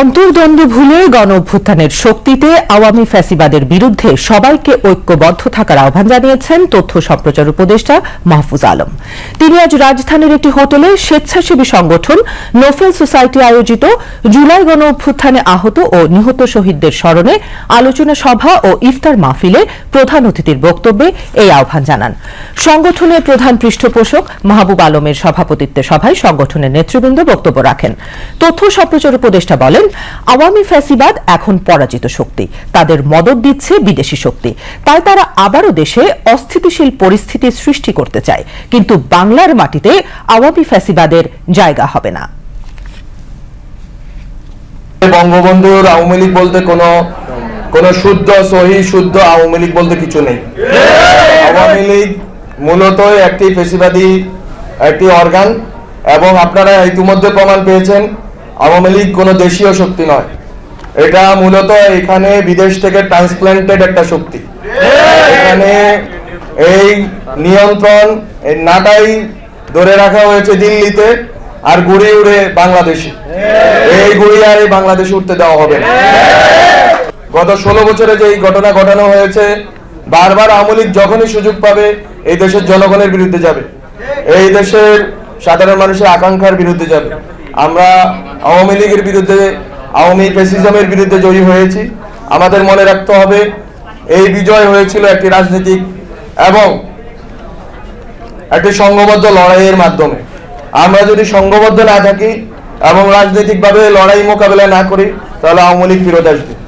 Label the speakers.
Speaker 1: অন্তর্দ্বন্দ্ব ভুলে গণ অভ্যুত্থানের শক্তিতে আওয়ামী ফ্যাসিবাদের বিরুদ্ধে সবাইকে ঐক্যবদ্ধ থাকার আহ্বান জানিয়েছেন তথ্য সম্প্রচার উপদেষ্টা মাহফুজ আলম। তিনি আজ রাজধানীর একটি হোটেলে স্বেচ্ছাসেবী সংগঠন নোফেল সোসাইটি আয়োজিত জুলাই গণ অভ্যুত্থানে আহত ও নিহত শহীদদের স্মরণে আলোচনা সভা ও ইফতার মাহফিলে প্রধান অতিথির বক্তব্যে এই আহ্বান জানান। সংগঠনের প্রধান পৃষ্ঠপোষক মাহবুব আলমের সভাপতিত্বে সভায় সংগঠনের নেতৃবৃন্দ বক্তব্য রাখেন। তথ্য সম্প্রচার উপদেষ্টা বলেন আওয়ামী ফ্যাসিবাদ এখন পরাজিত শক্তি। তাদের মদত দিচ্ছে বিদেশি শক্তি। তাই তারা আবারও দেশে অস্থিতিশীল পরিস্থিতি সৃষ্টি করতে চায়। কিন্তু বাংলার মাটিতে আওয়ামী ফ্যাসিবাদের জায়গা হবে না।
Speaker 2: বঙ্গবন্ধুর আওয়ামী লীগ বলতে কোনো কোনো শুদ্ধ, সহি, শুদ্ধ আওয়ামী লীগ বলতে কিছু নেই। আওয়ামী লীগ মূলত একটি ফেসিবাদী একটি অর্গান, এবং আপনারা ইতিমধ্যে প্রমাণ পেয়েছেন আওয়ামী লীগ কোনো দেশীয় শক্তি নয়। এটা মূলত এখানে বিদেশ থেকে ট্রান্সপ্লান্টেড একটা শক্তি। এখানে এই নিয়ন্ত্রণ এই নাটাই ধরে রাখা হয়েছে দিল্লিতে আর গুড়ি উড়ে বাংলাদেশে। এই গুড়ি আর এই বাংলাদেশে উঠতে দেওয়া হবে না। গত ষোলো বছরে যে এই ঘটনা ঘটানো হয়েছে, বারবার আওয়ামী লীগ যখনই সুযোগ পাবে, এই দেশের জনগণের বিরুদ্ধে যাবে। এই দেশের সাধারণ মানুষের আকাঙ্ক্ষার বিরুদ্ধে যাবে। আমরা আওয়ামী লীগের বিরুদ্ধে, আওয়ামী ফেসিজমের বিরুদ্ধে জয়ী হয়েছি। আমাদের মনে রাখতে হবে, এই বিজয় হয়েছিল একটি রাজনৈতিক এবং একটি সংঘবদ্ধ লড়াইয়ের মাধ্যমে। আমরা যদি সংঘবদ্ধ না থাকি এবং রাজনৈতিকভাবে লড়াই মোকাবেলা না করি, তাহলে আওয়ামী লীগ ফিরত আসবে।